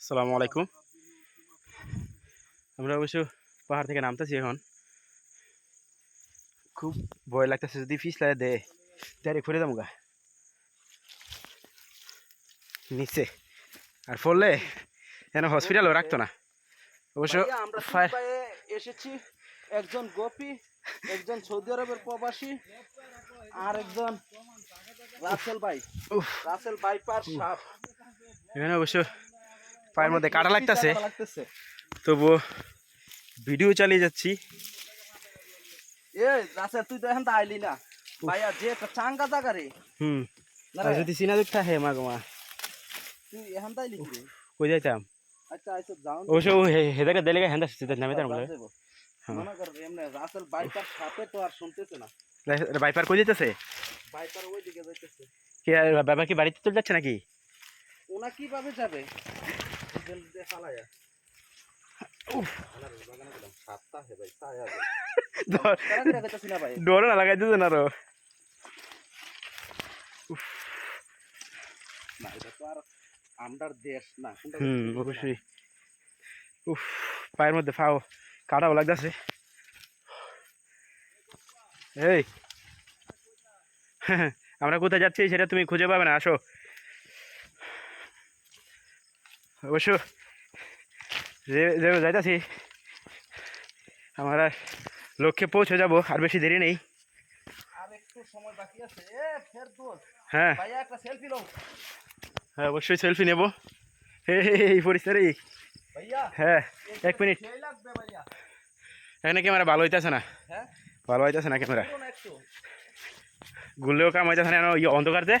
আসসালামু আলাইকুম। আমরা অবশ্য পাহাড় থেকে নামতেছি এখন। খুব ভয় লাগতেছে যদি ফিসলা দে ডাইরেক্ট ফিরে যাব গা নিচে। আর পড়লে যেন হসপিটালও রাখতো না। অবশ্য এসেছি। একজন গোপী একজন সৌদি আরবের প্রবাসী আর একজন রাসেল ভাই। রাসেল বাইপার সাপ। এখানে অবশ্য পায়ের মধ্যে কাটা লাগতেছে। তবুও ভিডিও চালিয়ে যাচ্ছি। এ তুই তো এখন তো আইলি না। ভাইয়া যে চাঙ্গা জায়গা রে। হুম। আর রে, যদি চিনা দুঃখ থাকে মা। গো তুই এখন তো আইলি রে? কই যাইতাম? আচ্ছা আইসো যাও। অবশ্য ও হে- হেদাকে দিলে হ্যান্ডা সিদ্ধ নামে তার বলে হ্যাঁ। মনে কর এমনি রাসেল বাইপার সাপে তো আর শুনতেছে না। বাইপার কই যেতেছে বাইপার ওই দিকে যাইতেছে। কি কি বাড়িতে চলে যাচ্ছে নাকি? ওনা কীভাবে যাবে? না ডোর না লাগাই আরও। না এটা তো আর আমরার দেশ না হুম বলতে পারছি না। অবশ্যই। উফ পায়ের মধ্যে ফাও কাটাও লাগতেছে। এই। আমরা কোথায় যাচ্ছি সেটা তুমি খুঁজে পাবে না আসো। অবশ্য যে যে যাইতাছি আমরা লক্ষ্যে পৌঁছে যাব আর বেশি দেরি নেই। হ্যাঁ। হ্যাঁ অবশ্যই সেলফি নেব। এই পরিষ্কারই হ্যাঁ এক মিনিট। এখানে ক্যামেরা ভালো হইতেছে না? হ্যাঁ। ভালো হইতেছে না ক্যামেরা? গুললেও কাম হইতেছে না ইয়ে অন্ধকারতে